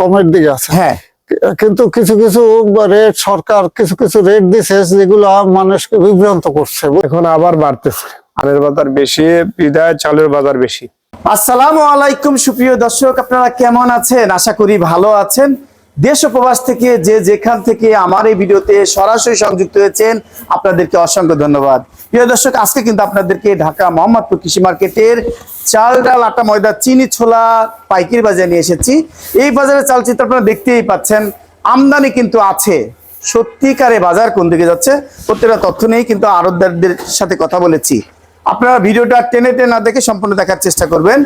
কমের দিকে আছে। হ্যাঁ। কিন্তু কিছু কিছু রেট সরকার কিছু কিছু রেট দিছে যেগুলো মানুষকে বিভ্রান্ত করছে। এখন আবার বাড়তেছে। ধানের বাজার বেশি বিদায় চালের বাজার বেশি। আসসালামু আলাইকুম সুপ্রিয় দর্শক আপনারা কেমন আছেন? আশা করি ভালো আছেন। দেশ উপবাস থেকে যে যেখান থেকে আমার এই ভিডিওতে সরাসরি সংযুক্ত হয়েছেন আপনাদেরকে অসংখ্য ধন্যবাদ। প্রিয় দর্শক আজকে কিন্তু আপনাদেরকে ঢাকা মোহাম্মদপুর কৃষি মার্কেটের চাল ডাল আটা ময়দা চিনি ছোলা পাইকারি বাজারে নিয়ে এসেছি। এই বাজারে চাল চিত্র আপনারা দেখতেই পাচ্ছেন আমদানি কিন্তু আছে। সত্যিকারে বাজার কোন দিকে যাচ্ছে প্রত্যেকটা তথ্য নেই কিন্তু আরতদারদের সাথে কথা বলেছি। আপনারা ভিডিওটা টেনে টেনে না দেখে সম্পূর্ণ দেখার চেষ্টা করবেন।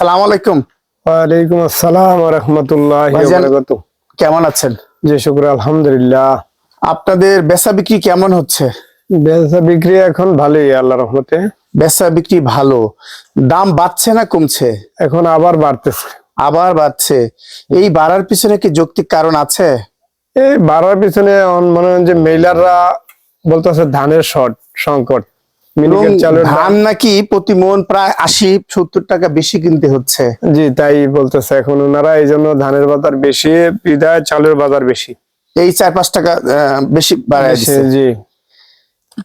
সালাম আলাইকুম। ওয়ালাইকুম আসসালাম রহমতুল্লাহ কেমন আছেন? জি শুক্র আলহামদুলিল্লাহ। আপনাদের বেচা বিক্রি কেমন হচ্ছে? বেচা বিক্রি এখন ভালোই আল্লাহ রহমতে। বেচা বিক্রি ভালো। দাম বাড়ছে না কমছে? এখন আবার বাড়তেছে। আবার বাড়ছে। এই বাড়ার পিছনে কি যৌক্তিক কারণ আছে? এই বাড়ার পিছনে মনে হয় যে মেইলাররা বলতেছে ধানের শর্ট সংকট। ধান নাকি প্রতি মন প্রায় আশি সত্তর টাকা বেশি কিনতে হচ্ছে। জি তাই বলতেছে এখন ওনারা এই জন্য ধানের বাজার বেশি বিদায় চালের বাজার বেশি। এই চার পাঁচ টাকা বেশি বাড়ায় দিচ্ছে। জি।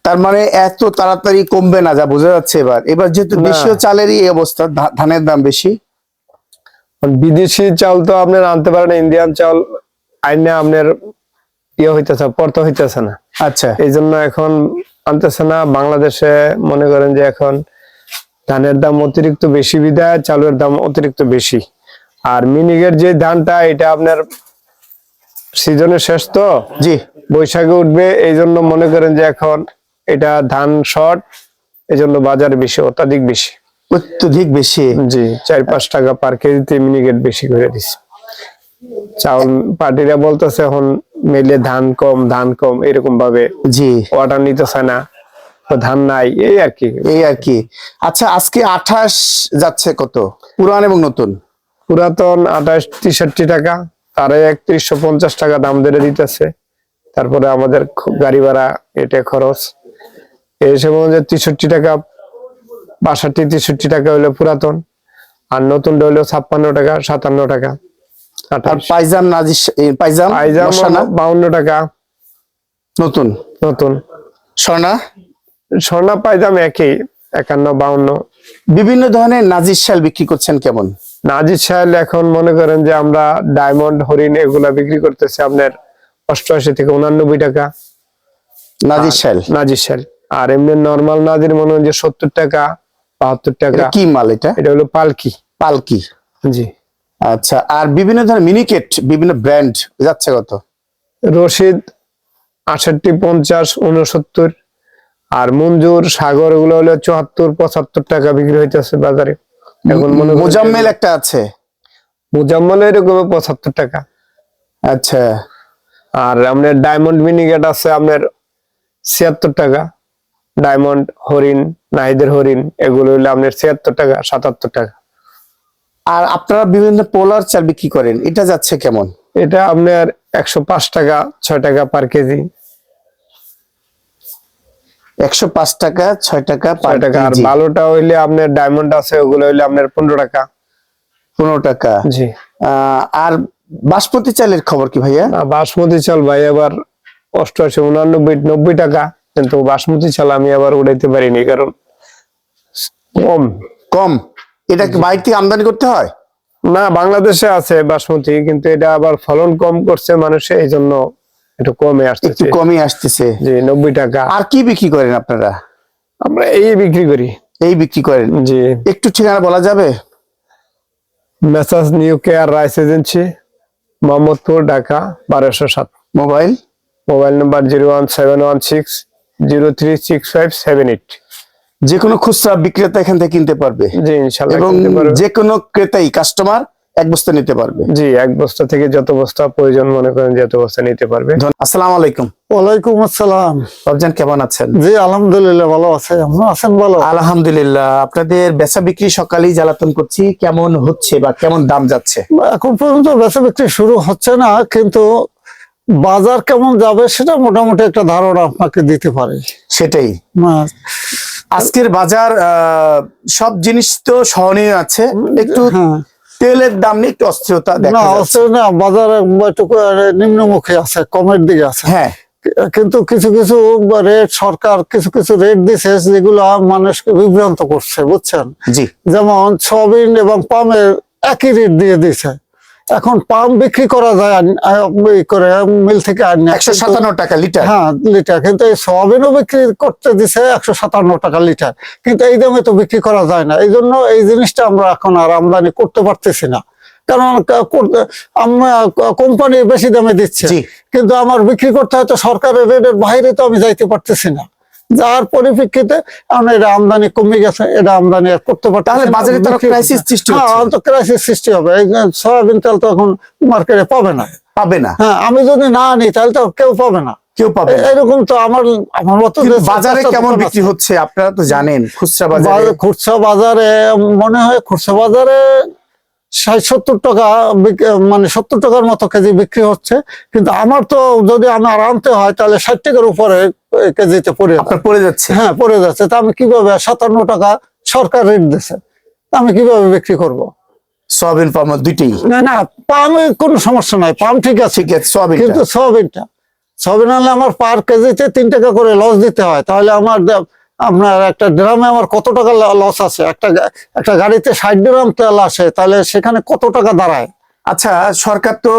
তার মানে এত তাড়াতাড়ি কমবে না যা বোঝা যাচ্ছে এবার। এবার যেহেতু। দেশীয় চালেরই এই অবস্থা ধানের দাম বেশি। বিদেশি চাল তো আপনার আনতে পারেন ইন্ডিয়ান চাল আইনে আপনার ইয়ে হইতেছে পর্ত হইতেছে না। আচ্ছা। এই জন্য এখন আনতেছে না। বাংলাদেশে মনে করেন যে এখন ধানের দাম অতিরিক্ত বেশি বিদায় চালের দাম অতিরিক্ত বেশি। আর মিনিগের যে ধানটা এটা আপনার সিজনের শেষ তো? জি। বৈশাখে উঠবে এই জন্য মনে করেন যে এখন এটা ধান শর্ট এই জন্য বাজার বেশি অত্যাধিক বেশি। অত্যধিক বেশি। জি চার পাঁচ টাকা পার কেজিতে মিনিকেট বেশি করে দিছে চাউল পার্টিরা বলতেছে এখন মেলে ধান কম ধান কম এরকম ভাবে। জি। অর্ডার নিতেছে না ধান নাই এই আর কি। এই আর কি। আচ্ছা আজকে আঠাশ যাচ্ছে কত? পুরান এবং নতুন? পুরাতন আঠাশ তেষট্টি টাকা তারা একত্রিশশো পঞ্চাশ টাকা দাম ধরে দিতেছে। তারপরে আমাদের খুব গাড়ি ভাড়া এটা খরচ। এই হিসেবে আমাদের তেষট্টি টাকা বাষট্টি তেষট্টি টাকা হইল পুরাতন আর নতুনটা হইল ছাপ্পান্ন টাকা সাতান্ন টাকা। আর আঠাশ পাইজাম নাজিস এই পাইজাম পাইজাম মশানা বাউন্ন টাকা। নতুন? নতুন। স্বর্ণা? স্বর্ণা পাইজাম একই একান্ন বাউন্ন। বিভিন্ন ধরনের নাজির শাল বিক্রি করছেন কেমন? নাজির সাহেল এখন মনে করেন যে আমরা ডায়মন্ড হরিণ এগুলা বিক্রি করতেছি আপনার অষ্টআশি থেকে উনানব্বই টাকা। নাজির শাল? নাজির সাহেল আর এমনি নর্মাল নাজির মনে হয় যে সত্তর টাকা বাহাত্তর টাকা। কি মাল এটা? এটা হলো পালকি। পালকি। জি। আচ্ছা আর বিভিন্ন ধরনের মিনিকেট বিভিন্ন ব্র্যান্ড যাচ্ছে কত? রশিদ আষট্টি পঞ্চাশ উনসত্তর আর মঞ্জুর সাগর এগুলো হলো চুয়াত্তর পঁচাত্তর টাকা বিক্রি হইতেছে বাজারে। এখন মনে মোজাম্মেল একটা আছে? মুজাম্মল এরকম পঁচাত্তর টাকা। আচ্ছা। আর আপনার ডায়মন্ড মিনিকেট আছে আপনার ছিয়াত্তর টাকা। ডায়মন্ড হরিণ নাহিদের হরিণ এগুলো হইলে আপনার ছিয়াত্তর টাকা সাতাত্তর টাকা। আর আপনারা বিভিন্ন পোলার চাল বিক্রি করেন এটা যাচ্ছে কেমন? এটা আপনার একশো পাঁচ টাকা ছয় টাকা পার কেজি। একশো পাঁচ টাকা ছয় টাকা পার টাকা আর ভালোটা হইলে আপনার ডায়মন্ড আছে ওগুলো হইলে আপনার পনেরো টাকা। পনেরো টাকা। জি। আর বাসমতি চালের খবর কি ভাইয়া? বাসমতি চাল ভাই আবার অষ্টআশি উনানব্বই নব্বই টাকা কিন্তু বাসমতি চাল আমি আবার উড়াইতে পারিনি কারণ কম। কম? এটা কি বাইরে থেকে আমদানি করতে হয়? না বাংলাদেশে আছে বাসমতি কিন্তু এটা আবার ফলন কম করছে মানুষে এই জন্য একটু কমে একটু আসতেছে কমই আসতেছে। জি নব্বই টাকা। আর কি বিক্রি করেন আপনারা? আমরা এই বিক্রি করি। এই বিক্রি করেন? জি। একটু ঠিকানা বলা যাবে? Messrs new care rice agency Mohammadpur Dhaka বারোশো সাত। Mobile? Mobile number zero one seven one six zero three six five seven eight. যে কোনো খুচরা বিক্রেতা এখান থেকে কিনতে পারবে। এবং যে কোনো ক্রেতাই কাস্টমার এক বস্তা নিতে পারবে। জি এক বস্তা থেকে যত বস্তা প্রয়োজন মনে করেন যত বস্তা নিতে পারবে। আসসালামু আলাইকুম। ওয়ালাইকুম আসসালাম। রবজান কেমন আছেন? জি আলহামদুলিল্লাহ ভালো আছে। আপনি আছেন ভালো? আলহামদুলিল্লাহ আপনাদের বেচা বিক্রি সকালেই জ্বালাতন করছি কেমন হচ্ছে বা কেমন দাম যাচ্ছে? এখন পর্যন্ত বেচা বিক্রি শুরু হচ্ছে না কিন্তু বাজার কেমন যাবে সেটা মোটামুটি একটা ধারণা আপনাকে দিতে পারে। সেটাই। আজকের বাজার সব জিনিস তো সহনীয় আছে। একটু হ্যাঁ। তেলের দাম নিয়ে একটু অস্থিরতা না দেখা যাচ্ছে না বাজারে নিম্নমুখী আছে কমের দিকে আছে। হ্যাঁ। কিন্তু কিছু কিছু রেট সরকার কিছু কিছু রেট দিছে যেগুলো মানুষকে বিভ্রান্ত করছে বুঝছেন? জি। যেমন সয়াবিন এবং পামের একই রেট দিয়ে দিছে। এখন পাম বিক্রি করা যায় করে মিল থেকে আনি। একশো সাতান্ন টাকা লিটার? হ্যাঁ লিটার। কিন্তু এই সয়াবিনও বিক্রি করতে দিছে একশো সাতান্ন টাকা লিটার। কিন্তু এই দামে তো বিক্রি করা যায় না। এই জন্য এই জিনিসটা আমরা এখন আর আমদানি করতে পারতেছি না। কারণ আমরা কোম্পানি বেশি দামে দিচ্ছে। কিন্তু আমার বিক্রি করতে হয়তো সরকারের রেটের বাইরে তো আমি যাইতে পারতেছি না। যার পরিপ্রেক্ষিতে এখন এটা আমদানি কমে গেছে এটা আমদানি আর করতে পারতেছি তাহলে না। বাজারে তো বিক্রি- সৃষ্টি হ্যাঁ, তো ক্রাইসিস সৃষ্টি হবে। সয়াবিন তেল তো এখন মার্কেটে পাবে না। পাবে না। হ্যাঁ আমি যদি না আনি তাহলে তো কেউ পাবে না। কেউ পাবে এরকম তো আমার আমার মতো কিন্তু বাজারে কেমন বিক্রি হচ্ছে আপনারা তো জানেন খুচরা বাজারে। খুচরা বাজারে মনে হয় খুচরা বাজারে ষাট সত্তর টাকা মানে সত্তর টাকার মতো কেজি বিক্রি হচ্ছে। কিন্তু আমার তো যদি আমার আনতে হয় তাহলে ষাট টাকার উপরে কেজিতে পড়ে পড়ে যাচ্ছে? হ্যাঁ পড়ে যাচ্ছে। তা আমি কীভাবে সাতান্ন টাকা সরকার রেট তা আমি কীভাবে বিক্রি করব? সয়াবিন পাম দুইটাই? না না পামে কোনো সমস্যা নাই। পাম ঠিক আছে। ঠিক আছে সয়াবিন কিন্তু সয়াবিনটা। সয়াবিন আনলে আমার পার কেজিতে তিন টাকা করে লস দিতে হয়। তাহলে আমার আপনার একটা ড্রামে আমার কত টাকা লস আছে? একটা একটা গাড়িতে ষাট ড্রাম তেল আসে তাহলে সেখানে কত টাকা দাঁড়ায়? আচ্ছা সরকার তো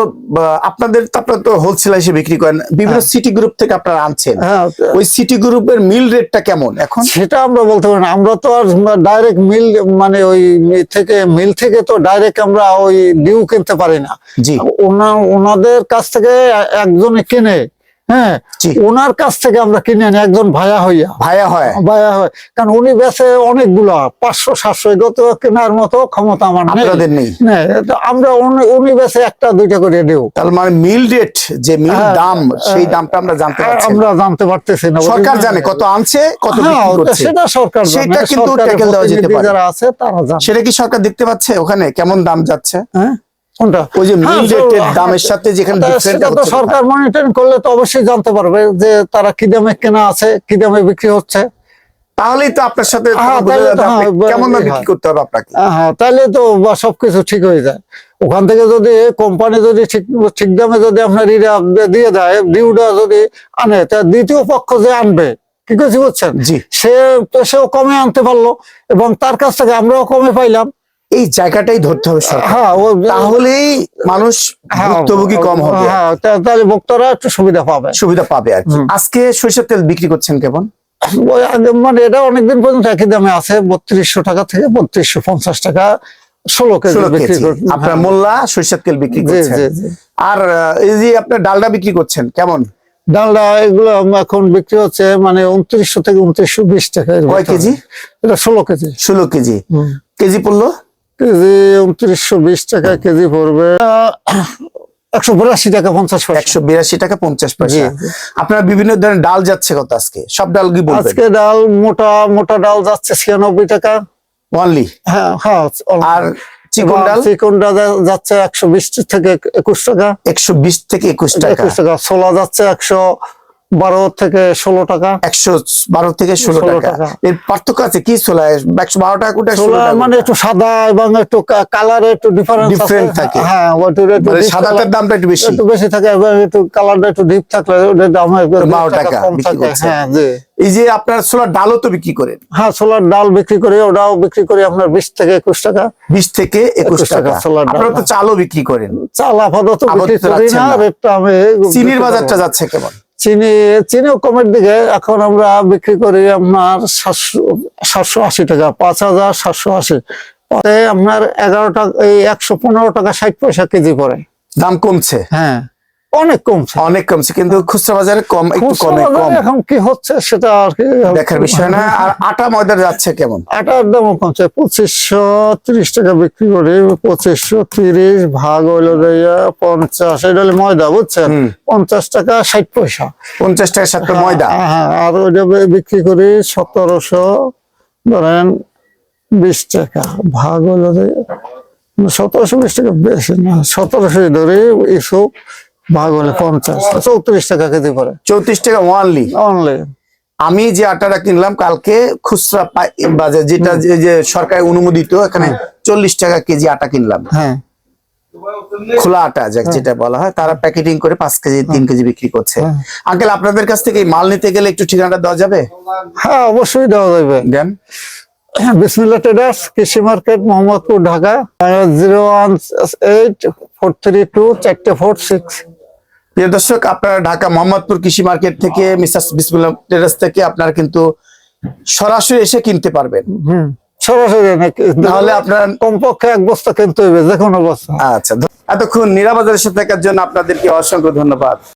আপনাদের তো আপনার তো হোলসেল হিসেবে বিক্রি করেন। বিভিন্ন সিটি গ্রুপ থেকে আপনারা আনছেন। হ্যাঁ ওই সিটি গ্রুপের মিল রেটটা কেমন এখন? সেটা আমরা বলতে পারি না। আমরা তো আর ডাইরেক্ট মিল মানে ওই থেকে মিল থেকে তো ডাইরেক্ট আমরা ওই ডিউ কিনতে পারি না। জি। ওনা ওনাদের কাছ থেকে একজনে কিনে হ্যাঁ ওনার কাছ থেকে আমরা কিনে আনি একজন ভায়া হইয়া। ভাইয়া হয়। ভায়া হয়। কারণ উনি বেচে অনেকগুলো পাঁচশো সাতশো এগুলো তো কেনার মতো ক্ষমতা আমার নেই। আপনাদের নেই। আমরা উনি- বেচে একটা দুইটা করে দেও তার মানে মিল রেট যে মিল হ্যাঁ, দাম সেই দামটা আমরা জানতে পারছি আমরা জানতে পারতেছি না। সরকার জানে কত আনছে কত হ্যাঁ বিক্রি করছে। সেটা সরকার জানে সেটা কিন্তু সরকারের দেওয়া যেতে পারে। যারা আছে তারা জানে। সেটা কি সরকার দেখতে পাচ্ছে ওখানে? কেমন দাম যাচ্ছে? হ্যাঁ? কোনটা? ওই যে হ্যাঁ, মিল তো- রেটের দামের সাথে যেখানে সেটা তো সরকার মনিটরিং করলে তো অবশ্যই জানতে পারবে যে তারা কি দামে কেনা আছে কি দামে বিক্রি হচ্ছে। তাহলেই তো আপনার সাথে হ্যাঁ, হ্যাঁ, কেমন। বিক্রি করতে হবে আপনাকে? হ্যাঁ তাহলে তো সবকিছু ঠিক হয়ে যায়। ওখান থেকে যদি কোম্পানি যদি ঠিক ঠিক দামে যদি আপনার দিয়ে দেয় ডিউটা যদি আনে তা দ্বিতীয় পক্ষ যে আনবে কি করছি বুঝছেন? জি। সে সেও কমে আনতে পারল এবং তার কাছ থেকে আমরাও কমে পাইলাম। এই জায়গাটাই ধরতে হবে হ্যাঁ তাহলেই মানুষ হ্যাঁ, ভুক্তভোগী কম হবে। হ্যাঁ তাহলে ভোক্তারা একটু সুবিধা পাবে। সুবিধা পাবে আর আজকে সরিষার তেল বিক্রি করছেন কেমন? মানে এটা অনেকদিন পর্যন্ত একই দামে আছে বত্রিশশো টাকা থেকে বত্রিশশো পঞ্চাশ টাকা ষোলো কেজি বিক্রি আপনার। মোল্লা সরিষার তেল বিক্রি করছেন। আর এই যে আপনার ডালডা বিক্রি করছেন কেমন? ডালডা এগুলো এখন বিক্রি হচ্ছে মানে উনত্রিশশো থেকে উনত্রিশশো বিশ টাকা কয় কেজি? এটা ষোলো কেজি। ষোলো কেজি। কেজি পড়ল? কেজি উনত্রিশশো বিশ টাকা কেজি পড়বে। একশো বিরাশি টাকা পঞ্চাশ একশো বিরাশি টাকা পঞ্চাশ পয়সা। আপনার বিভিন্ন ধরনের ডাল যাচ্ছে কত আজকে? সব ডাল কি আজকে ডাল মোটা মোটা ডাল যাচ্ছে ছিয়ানব্বই টাকা। অনলি হ্যাঁ হ্যাঁ আর চিকন ডাল? চিকন ডাল যাচ্ছে একশো বিশ থেকে একুশ টাকা। একশো বিশ থেকে একুশ টাকা। একুশ টাকা। ছোলা যাচ্ছে একশো বারো থেকে ষোলো টাকা। একশো বারো থেকে ষোলো 16 টাকা। এর পার্থক্য আছে কি ছোলা? একশো বারো টাকা কোটা ছোলা মানে একটু সাদা এবং একটু কালার একটু ডিফারেন্ট Different থাকে। হ্যাঁ ওটার একটু মানে সাদাটার দামটা একটু বেশি। একটু বেশি থাকে এবং একটু কালারটা একটু ডিপ থাকলে ওটার দাম বারো টাকা কম থাকে। হ্যাঁ জি। এই যে আপনার সোলার ডালও তো বিক্রি করেন হ্যাঁ সোলার ডাল বিক্রি করে ওটাও বিক্রি করে আপনার বিশ থেকে একুশ টাকা। বিশ থেকে একুশ টাকা। সোলার ডাল। আপনারা তো চালও বিক্রি করেন। চাল আপাতত বিক্রি করি না না। রেটটা আমি চিনির বাজারটা যাচ্ছে কেমন? চিনি চিনিও কমের দিকে। এখন আমরা বিক্রি করি আপনার সাতশো সাতশো আশি টাকা পাঁচ হাজার সাতশো আশি। আপনার এগারো টাকা এই একশো পনেরো টাকা ষাট পয়সা কেজি পরে দাম কমছে? হ্যাঁ। অনেক কমছে। অনেক কমছে কিন্তু খুচরা বাজারে কম একটু কমে কম। এখন কি হচ্ছে সেটা আর কি দেখার বিষয় না আর আটা ময়দা যাচ্ছে কেমন? আটার দামও কমছে পঁচিশশো তিরিশ টাকা বিক্রি করি পঁচিশশো তিরিশ ভাগ হইল দিয়া পঞ্চাশ এটা হলো ময়দা বুঝছেন? পঞ্চাশ টাকা ষাট পয়সা। পঞ্চাশ টাকার সাথে ময়দা। হ্যাঁ, হ্যাঁ, আর ওইটা বিক্রি করি সতেরোশো ধরেন বিশ টাকা ভাগ হলো যে সতেরোশো বিশ টাকা বেশি না সতেরোশো ধরে ইস্যু ভাগ হলে পঞ্চাশ চৌত্রিশ টাকা কেজি পরে চৌত্রিশ টাকা ওয়ানলি অনলি আমি যে আটাটা কিনলাম কালকে খুচরা বাজার যেটা যে- সরকার অনুমোদিত এখানে চল্লিশ টাকা কেজি আটা কিনলাম। হ্যাঁ। খোলা আটা যা- যেটা বলা হয় তারা প্যাকেটিং করে পাঁচ কেজি তিন কেজি বিক্রি করছে। আঙ্কেল আপনাদের কাছ থেকে মাল নিতে গেলে একটু ঠিকানাটা দেওয়া যাবে? হ্যাঁ অবশ্যই দেওয়া যাবে। দেন। বিসমিল্লা ট্রেডার্স কৃষি market Mohammadpur Dhaka zero one eight four three two চারটে ফোর সিক্স। প্রিয় দর্শক আপনারা ঢাকা মোহাম্মদপুর কৃষি মার্কেট থেকে মিসাস বিসমুল্লাহ টেরাস থেকে আপনারা কিন্তু সরাসরি এসে কিনতে পারবেন। সরাসরি নাহলে আপনার কমপক্ষে এক বস্তা কিনতে হইবে যে কোনো বস্তা। আচ্ছা এতক্ষণ নিরাপদের সাথে থাকার জন্য আপনাদেরকে অসংখ্য ধন্যবাদ।